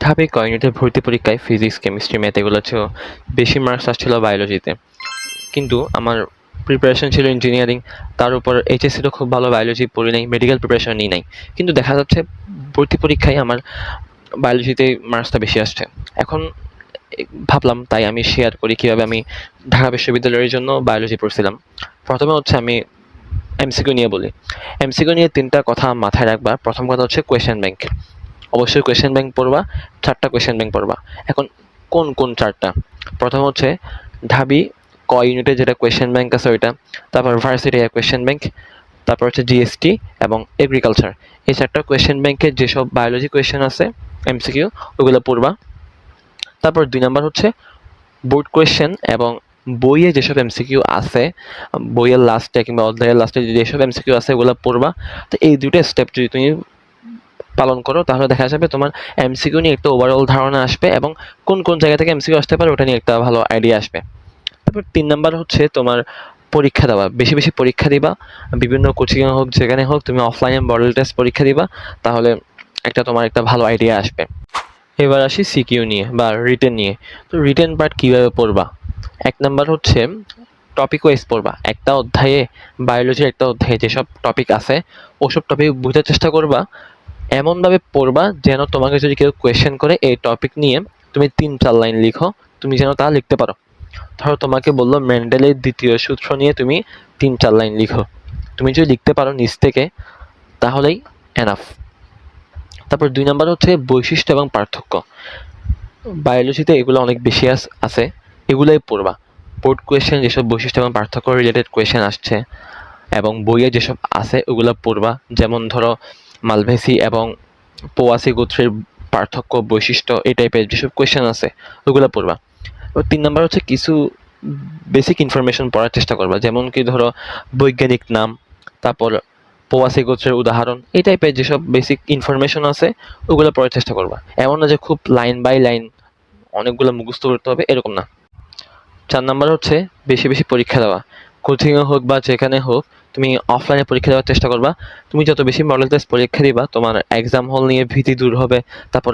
ধাপে ক ইউনিটের ভর্তি পরীক্ষায় ফিজিক্স কেমিস্ট্রি ম্যাথ এগুলো চেয়েও বেশি মার্কস আসছিল বায়োলজিতে কিন্তু আমার প্রিপারেশন ছিল ইঞ্জিনিয়ারিং তার উপর এইচএসসিরও খুব ভালো বায়োলজি পড়ি নাই মেডিকেল প্রিপারেশন নিই নাই। কিন্তু দেখা যাচ্ছে ভর্তি পরীক্ষায় আমার বায়োলজিতে মার্কসটা বেশি আসছে। এখন ভাবলাম তাই আমি শেয়ার করি কীভাবে আমি ঢাকা বিশ্ববিদ্যালয়ের জন্য বায়োলজি পড়ছিলাম। প্রথমে হচ্ছে আমি এমসিকিউ নিয়ে বলি। এমসিকিউ নিয়ে তিনটা কথা মাথায় রাখবা। প্রথম কথা হচ্ছে কোয়েশ্চেন ব্যাংক অবশ্যই কোয়েশ্চেন ব্যাংক পড়বা, চারটা কোয়েশ্চেন ব্যাংক পড়বা। এখন কোন কোন চারটা? প্রথম হচ্ছে ঢাবি, ক ইউনিটে যেটা কোয়েশ্চেন ব্যাংক আছে ওইটা। তারপর ভার্সিটি কোয়েশ্চেন ব্যাংক তারপর হচ্ছে জিএসটি এবং এগ্রিকালচার এই চারটা কোয়েশ্চেন ব্যাংকে যেসব বায়োলজি কোয়েশ্চেন আছে এমসিকিউ ওগুলো পড়বা। তারপর দুই নাম্বার হচ্ছে বোর্ড কোয়েশ্চেন এবং বইয়ে যেসব এমসিকিউ আছে, বইয়ের লাস্টে কিংবা অধ্যায়ের লাস্টে যেসব এমসিকিউ আছে, ওগুলো পড়বা। তো এই দুটো স্টেপ যদি তুমি পালন করো, তাহলে দেখা যাবে তোমার এমসিকিউ নিয়ে একটা ওভারঅল ধারণা আসবে এবং কোন কোন জায়গা থেকে এমসিকিউ আসতে পারে ওটা নিয়ে একটা ভালো আইডিয়া আসবে। তারপর তিন নাম্বার হচ্ছে তোমার পরীক্ষা দেওয়া। বেশি বেশি পরীক্ষা দিবা। বিভিন্ন কোচিংয়ে হোক, যেখানে হোক, তুমি অফলাইনে মডেল টেস্ট পরীক্ষা দিবা, তাহলে একটা তোমার একটা ভালো আইডিয়া আসবে। এবার আসি সিকিউ নিয়ে বা রিটেন নিয়ে। তো রিটেন পার্ট কীভাবে পড়বা? এক নাম্বার হচ্ছে টপিক ওয়াইজ পড়বা। একটা অধ্যায়ে বায়োলজির একটা অধ্যায়ে যেসব টপিক আছে, ওসব টপিক বোঝার চেষ্টা করবা। এমনভাবে পড়বা যেন তোমাকে যদি কেউ কোয়েশ্চেন করে এই টপিক নিয়ে তুমি তিন চার লাইন লিখো, তুমি যেন তা লিখতে পারো। ধরো তোমাকে বলল মেন্ডেলের দ্বিতীয় সূত্র নিয়ে তুমি তিন চার লাইন লিখো। তুমি যদি লিখতে পারো নিজ থেকে, তাহলেই এনাফ তারপর দুই নম্বর হচ্ছে বৈশিষ্ট্য এবং পার্থক্য। বায়োলজিতে এগুলো অনেক বেশি আছে, এগুলোই পড়বা। বোর্ড কোয়েশ্চেন যেসব বৈশিষ্ট্য এবং পার্থক্য রিলেটেড কোয়েশ্চেন আসছে, এবং বইয়ে যেসব আছে, ওগুলো পড়বা। যেমন ধরো মালভেসি এবং পোয়াসি গোত্রের পার্থক্য, বৈশিষ্ট্য এই টাইপের যেসব কোয়েশ্চেন আছে, ওগুলো পড়বা। তিন নাম্বার হচ্ছে কিছু বেসিক ইনফরমেশন পড়ার চেষ্টা করবা, যেমন কি ধরো বৈজ্ঞানিক নাম, তারপর পোয়াসি গোত্রের উদাহরণ, এই টাইপের যেসব বেসিক ইনফরমেশন আছে, ওগুলো পড়ার চেষ্টা করবা। এমন না যে খুব লাইন বাই লাইন অনেকগুলো মুখস্থ করতে হবে, এরকম না। চার নাম্বার হচ্ছে বেশি বেশি পরীক্ষা দেওয়া। কোচিংয়ে হোক বা যেখানে হোক, তুমি অফলাইনে পরীক্ষা দেওয়ার চেষ্টা করবা। তুমি যত বেশি মডেল টেস্ট পরীক্ষা দিবা, তোমার এক্সাম হল নিয়ে ভীতি দূর হবে। তারপর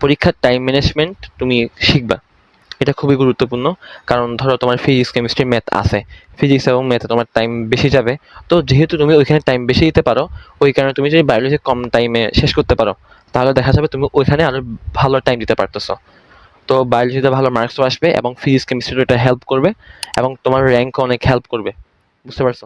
পরীক্ষার টাইম ম্যানেজমেন্ট তুমি শিখবা। এটা খুবই গুরুত্বপূর্ণ। কারণ ধরো তোমার ফিজিক্স কেমিস্ট্রি ম্যাথ আছে। ফিজিক্স এবং ম্যাথে তোমার টাইম বেশি যাবে। তো যেহেতু তুমি ওইখানে টাইম বেশি দিতে পারো, ওই কারণে তুমি যদি বায়োলজি কম টাইমে শেষ করতে পারো, তাহলে দেখা যাবে তুমি ওইখানে আরও ভালো টাইম দিতে পারতেছো। তো বায়োলজিতে ভালো মার্কসও আসবে এবং ফিজিক্স কেমিস্ট্রিতে এটা হেল্প করবে এবং তোমার র্যাঙ্কও অনেক হেল্প করবে। বুঝতে পারছ?